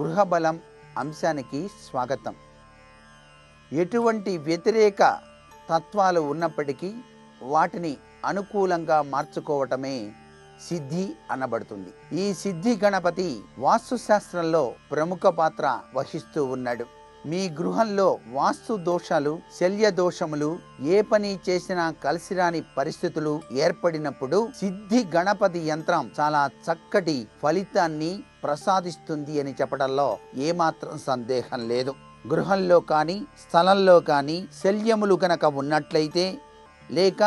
గృహబలం అంశానికి స్వాగతం. ఎటువంటి వ్యతిరేక తత్వాలు ఉన్నప్పటికీ వాటిని అనుకూలంగా మార్చుకోవటమే సిద్ధి అనబడుతుంది. ఈ సిద్ధి గణపతి వాస్తుశాస్త్రంలో ప్రముఖ పాత్ర వహిస్తూ ఉన్నాడు. మీ గృహంలో వాస్తు దోషాలు శల్య దోషములు ఏ పని చేసినా కలిసిరాని పరిస్థితులు ఏర్పడినప్పుడు సిద్ధి గణపతి యంత్రం చాలా చక్కటి ఫలితాన్ని ప్రసాదిస్తుంది అని చెప్పడంలో ఏమాత్రం సందేహం లేదు. గృహంలో కానీ స్థలంలో కానీ శల్యములు గనక ఉన్నట్లయితే లేక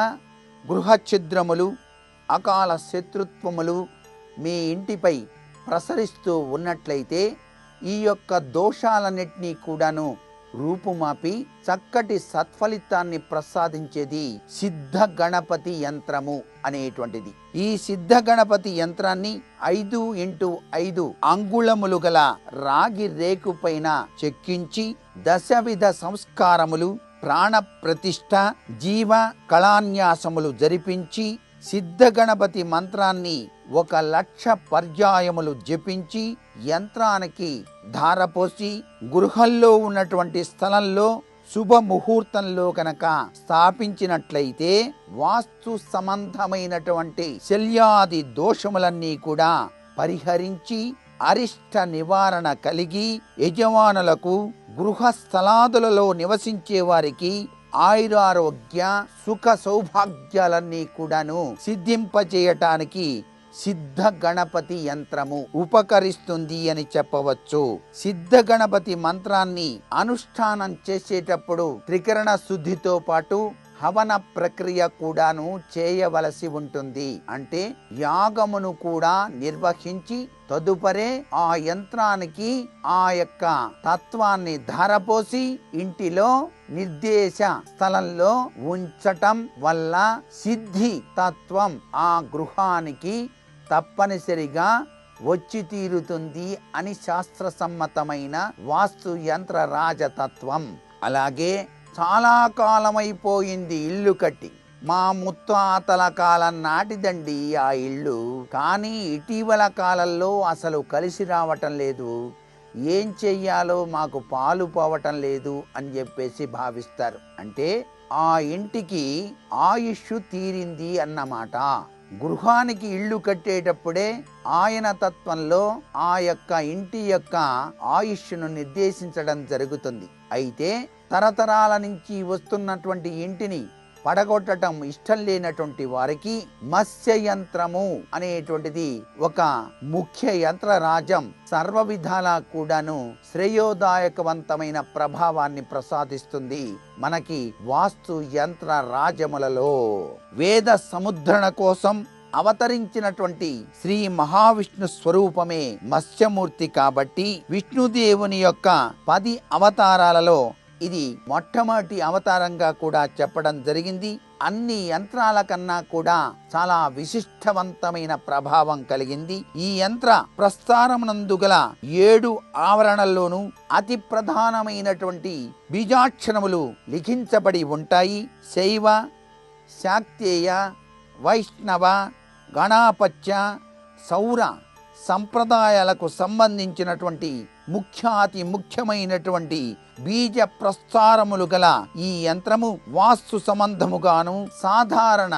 గృహ ఛిద్రములు అకాల శత్రుత్వములు మీ ఇంటిపై ప్రసరిస్తూ ఉన్నట్లయితే ఈ యొక్క దోషాలన్నిటినీ కూడాను రూపుమాపి చక్కటి సత్ఫలితాన్ని ప్రసాదించేది సిద్ధ గణపతి యంత్రము అనేటువంటిది. ఈ సిద్ధ గణపతి యంత్రాన్ని ఐదు ఇంటూ ఐదు అంగుళములు గల రాగి రేకు పైన చెక్కించి దశవిధ సంస్కారములు ప్రాణ ప్రతిష్ట జీవ కళాన్యాసములు జరిపించి సిద్ధ గణపతి మంత్రాన్ని ఒక లక్ష పర్యాయములు జపించి యంత్రానికి ధారపోసి గృహంలో ఉన్నటువంటి స్థలంలో శుభ ముహూర్తంలో కనుక స్థాపించినట్లయితే వాస్తు సంబంధమైనటువంటి శల్యాది దోషములన్నీ కూడా పరిహరించి అరిష్ట నివారణ కలిగి యజమానులకు గృహ స్థలాదులలో నివసించే వారికి ఆయురారోగ్య సుఖ సౌభాగ్యాలన్నీ కూడాను సిద్ధింపజేయటానికి సిద్ధ గణపతి యంత్రము ఉపకరిస్తుంది అని చెప్పవచ్చు. సిద్ధ గణపతి మంత్రాన్ని అనుష్ఠానం చేసేటప్పుడు త్రికరణ శుద్ధితో పాటు హవన ప్రక్రియ కూడాను చేయవలసి ఉంటుంది. అంటే యాగమును కూడా నిర్వహించి తదుపరే ఆ యంత్రానికి ఆ యొక్క తత్వాన్ని ధారపోసి ఇంటిలో నిర్దేశ స్థలంలో ఉంచటం వల్ల సిద్ధి తత్వం ఆ గృహానికి తప్పనిసరిగా వచ్చి తీరుతుంది అని శాస్త్ర సమ్మతమైన వాస్తు యంత్ర రాజతత్వం. అలాగే చాలా కాలమైపోయింది ఇల్లు కట్టి. మా ముత్తాతల కాలం నాటిదండి ఆ ఇల్లు. కానీ ఇటీవల కాలంలో అసలు కలిసి రావటం లేదు. ఏం చెయ్యాలో మాకు పాలు పోవటం లేదు అని చెప్పేసి భావిస్తారు. అంటే ఆ ఇంటికి ఆయుష్ తీరింది అన్నమాట. గృహానికి ఇల్లు కట్టేటప్పుడే ఆయన తత్వంలో ఆ యొక్క ఇంటి యొక్క ఆయుష్ను నిర్దేశించడం జరుగుతుంది. అయితే తరతరాల నుంచి వస్తున్నటువంటి ఇంటిని పడగొట్టడం ఇష్టం లేనటువంటి వారికి మత్స్య యంత్రము అనేటువంటిది ఒక ముఖ్య యంత్ర రాజం సర్వ విధాలా కూడాను శ్రేయోదాయకవంతమైన ప్రభావాన్ని ప్రసాదిస్తుంది మనకి వాస్తు యంత్ర రాజములలో వేద సముద్రణ కోసం అవతరించినటువంటి శ్రీ మహావిష్ణు స్వరూపమే మత్స్యమూర్తి కాబట్టి విష్ణుదేవుని యొక్క పది అవతారాలలో ఇది మొట్టమొదటి అవతారంగా కూడా చెప్పడం జరిగింది. అన్ని యంత్రాల కన్నా కూడా చాలా విశిష్టవంతమైన ప్రభావం కలిగింది. ఈ యంత్ర ప్రస్థానమునందు గల ఏడు ఆవరణల్లోనూ అతి ప్రధానమైనటువంటి బీజాక్షరములు లిఖించబడి ఉంటాయి. శైవ శాక్తేయ వైష్ణవ గణాపత్య సౌర సంప్రదాయాలకు సంబంధించినటువంటి ముఖ్యాతి ముఖ్యమైనటువంటి బీజ ప్రస్తారములు గల ఈ యంత్రము వాస్తు సంబంధముగాను సాధారణ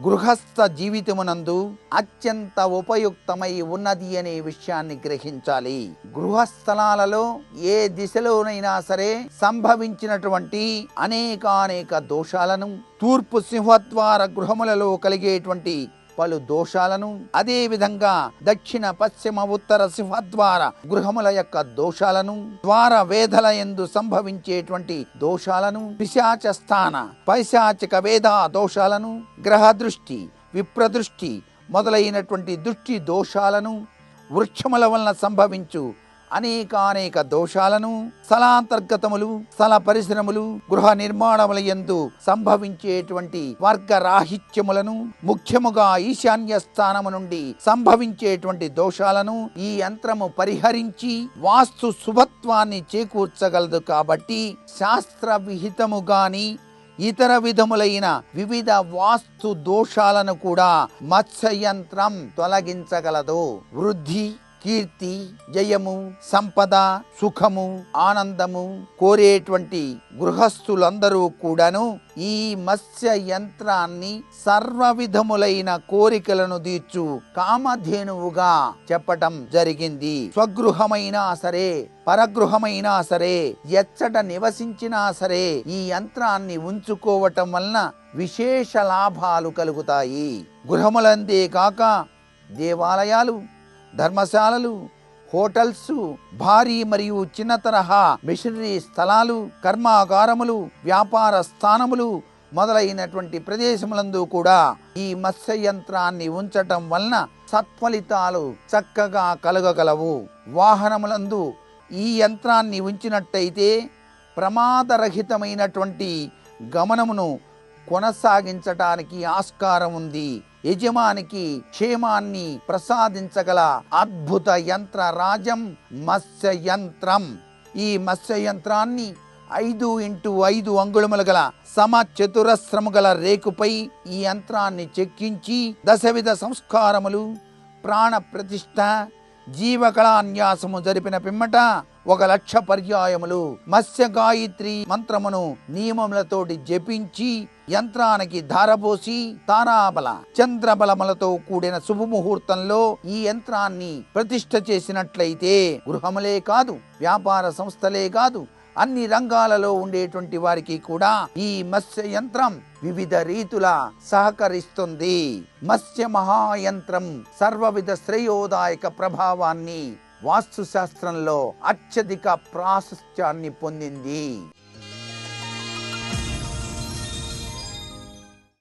గృహస్థ జీవితమునందు అత్యంత ఉపయుక్తమై ఉన్నది అనే విషయాన్ని గ్రహించాలి. గృహస్థలాలలో ఏ దిశలోనైనా సరే సంభవించినటువంటి అనేకానేక దోషాలను తూర్పు సింహద్వార గృహములలో కలిగేటువంటి పలు దోషాలను అదేవిధంగా దక్షిణ పశ్చిమ ఉత్తర సింహద్వార గృహముల యొక్క దోషాలను ద్వార వేదల ఎందు సంభవించేటువంటి దోషాలను పిశాచ స్థాన పైశాచిక వేద దోషాలను గ్రహ దృష్టి విప్రదృష్టి మొదలైనటువంటి దృష్టి దోషాలను వృక్షముల వలన సంభవించు అనేకానేక దోషాలను స్థలాంతర్గతములు స్థల పరిశ్రమలు గృహ నిర్మాణముల యందు సంభవించేటువంటి వర్గ రాహిత్యములను ముఖ్యముగా ఈశాన్య స్థానము నుండి సంభవించేటువంటి దోషాలను ఈ యంత్రము పరిహరించి వాస్తు శుభత్వాన్ని చేకూర్చగలదు కాబట్టి శాస్త్ర విహితము గాని ఇతర విధములైన వివిధ వాస్తు దోషాలను కూడా మత్స్య యంత్రం తొలగించగలదు. వృద్ధి కీర్తి జయము సంపద సుఖము ఆనందము కోరేటువంటి గృహస్థులందరూ కూడాను ఈ మత్స్య యంత్రాన్ని సర్వ విధములైన కోరికలను తీర్చు కామధేనువుగా చెప్పటం జరిగింది. స్వగృహమైనా సరే పరగృహమైనా సరే ఎచ్చట నివసించినా సరే ఈ యంత్రాన్ని ఉంచుకోవటం వలన విశేష లాభాలు కలుగుతాయి. గృహములందే కాక దేవాలయాలు ధర్మశాలలు హోటల్స్ భారీ మరియు చిన్న తరహా మిషనరీ స్థలాలు కర్మాగారములు వ్యాపార స్థానములు మొదలైనటువంటి ప్రదేశములందు కూడా ఈ మత్స్య యంత్రాన్ని ఉంచటం వలన సత్ఫలితాలు చక్కగా కలగగలవు. వాహనములందు ఈ యంత్రాన్ని ఉంచినట్టయితే ప్రమాదరహితమైనటువంటి గమనమును కొనసాగించటానికి ఆస్కారం ఉంది యజమానికి క్షేమాన్ని ప్రసాదించగల అద్భుత యంత్ర రాజం మత్స్య యంత్రం ఈ మత్స్య యంత్రాన్ని ఐదు ఇంటూ ఐదు అంగుళములు గల సమ చతురస్రము గల రేకుపై ఈ యంత్రాన్ని చెక్కించి దశవిధ సంస్కారములు ప్రాణ ప్రతిష్ట జీవకళాన్యాసము జరిపిన పిమ్మట ఒక లక్ష పర్యాయములు మత్స్య గాయత్రి మంత్రమును నియమములతోటి జపించి యంత్రానికి ధారపోసి తారాబల చంద్రబలములతో కూడిన శుభముహూర్తంలో ఈ యంత్రాన్ని ప్రతిష్ట చేసినట్లయితే గృహములే కాదు వ్యాపార సంస్థలే కాదు అన్ని రంగాలలో ఉండేటువంటి వారికి కూడా ఈ మత్స్య యంత్రం వివిధ రీతుల సహకరిస్తుంది. మత్స్య మహాయంత్రం సర్వవిధ శ్రేయోదాయక ప్రభావాన్ని వాస్తు శాస్త్రంలో అత్యధిక ప్రాశస్త్యాన్ని పొందింది.